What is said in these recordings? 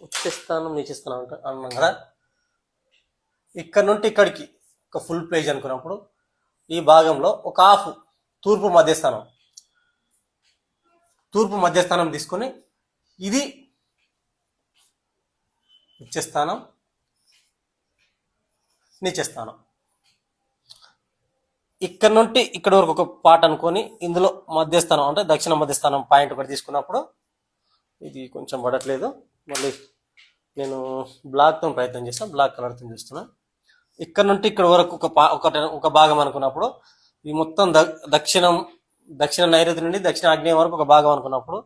ఉచ్చిస్తానం నీచిస్తానం అంట అన్నాం కదా? ఇక్కడ నుండి ఇక్కడికి ఒక ఫుల్ ప్లేజ్ అనుకున్నప్పుడు ఈ భాగంలో ఒక హాఫ్ తూర్పు మధ్యస్థానం. తూర్పు మధ్యస్థానం తీసుకొని ఇది ఉచ్చస్థానం నీచస్థానం. ఇక్కడ నుండి ఇక్కడ వరకు ఒక పాట అనుకొని ఇందులో మధ్యస్థానం అంటే దక్షిణ మధ్యస్థానం పాయింట్ ఒకటి తీసుకున్నప్పుడు ఇది కొంచెం పడట్లేదు. మళ్ళీ నేను బ్లాక్తో ప్రయత్నం చేస్తాను బ్లాక్ కలర్తో చేస్తున్నా. ఇక్కడ నుండి ఇక్కడ వరకు ఒక పా ఒక ఒక భాగం అనుకున్నప్పుడు ఈ మొత్తం ద దక్షిణం దక్షిణ నైరుతి నుండి దక్షిణ ఆగ్నేయం వరకు ఒక భాగం అనుకున్నప్పుడు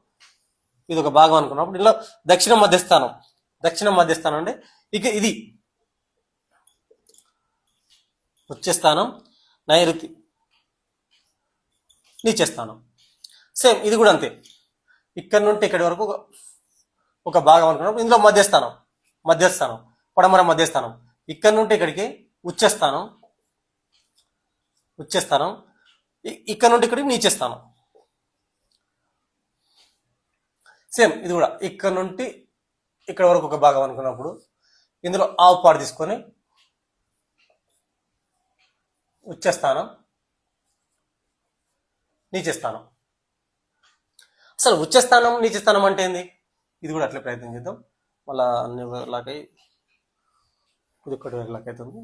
ఇది ఒక భాగం అనుకున్నప్పుడు ఇందులో దక్షిణ మధ్యస్థానం దక్షిణ మధ్యస్థానం అంటే ఇక ఇది వచ్చే స్థానం నైరుతి నీచే స్థానం సేమ్ ఇది కూడా అంతే. ఇక్కడ నుండి ఇక్కడి వరకు ఒక- భాగం అనుకున్నప్పుడు ఇందులో మధ్యస్థానం. మధ్యస్థానం. పడమర మధ్యస్థానం. ఇక్కడ నుండి ఇక్కడికి ఉచ్చస్థానం ఉచ్చస్థానం ఇక్కడ నుండి ఇక్కడికి నీచేస్తాను సేమ్ ఇది కూడా. ఇక్కడ నుండి ఇక్కడ వరకు ఒక భాగం అనుకున్నప్పుడు ఇందులో ఆవు పాడు తీసుకొని ఉచ్చస్థానం నీచస్థానం. అసలు ఉచ్చస్థానం నీచస్థానం అంటే ఏంది? ఇది కూడా అట్లే ప్రయత్నం చేద్దాం. మళ్ళా అన్ని లాకై ఇది ఒకటి లాక్ అవుతుంది.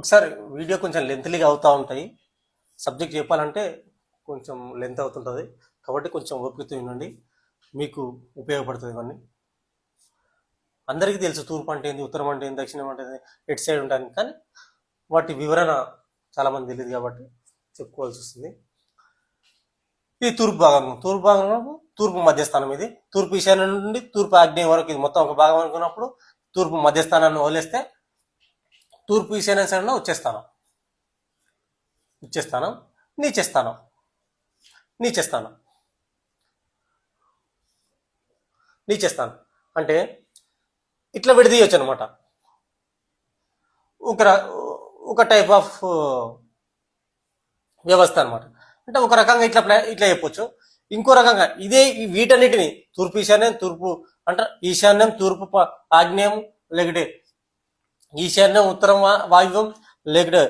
ఒకసారి వీడియో కొంచెం లెంత్లీగా అవుతూ ఉంటాయి. సబ్జెక్ట్ చెప్పాలంటే కొంచెం లెంత్ అవుతుంటుంది. కాబట్టి కొంచెం ఓపికతో వినండి. మీకు ఉపయోగపడుతుంది ఇవన్నీ. అందరికీ తెలుసు తూర్పు అంటే ఏంది ఉత్తరం అంటే ఏంది దక్షిణం అంటే ఏంది ఎటు సైడ్ ఉంటాను కానీ వాటి వివరణ చాలామంది తెలియదు కాబట్టి చెప్పుకోవాల్సి వస్తుంది. ఇది తూర్పు భాగం తూర్పు భాగంలో తూర్పు మధ్యస్థానం ఇది. తూర్పు ఈశాన్యం నుండి తూర్పు ఆగ్నేయం వరకు ఇది మొత్తం ఒక భాగం అనుకున్నప్పుడు తూర్పు మధ్యస్థానాన్ని వదిలేస్తే తూర్పు ఈశాన్య సైడ్లో వచ్చేస్తానం వచ్చేస్తానం నీచేస్తానం నీచేస్తానం నీచేస్తానం అంటే ఇట్లా విడదీయచ్చు అనమాట ఒక ఒక టైప్ ఆఫ్ వ్యవస్థ అనమాట అంటే ఒక రకంగా ఇట్లా ప్లా ఇట్లా చెప్పొచ్చు. ఇంకో రకంగా ఇదే ఈ వీటన్నిటిని తూర్పు ఈశాన్యం తూర్పు అంటే ఈశాన్యం తూర్పు ఆగ్నేయం లేకపోతే ఈశాన్యం ఉత్తరం వాయువ్యం లేకపోతే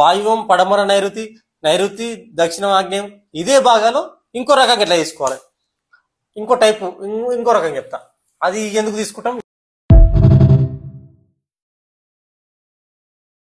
వాయువ్యం పడమర నైరుతి నైరుతి దక్షిణం ఆగ్నేయం. ఇదే భాగాలు ఇంకో రకంగా ఇట్లా తీసుకోవాలి ఇంకో టైపు ఇంకో రకంగా చెప్తా. అది ఎందుకు తీసుకుంటాం?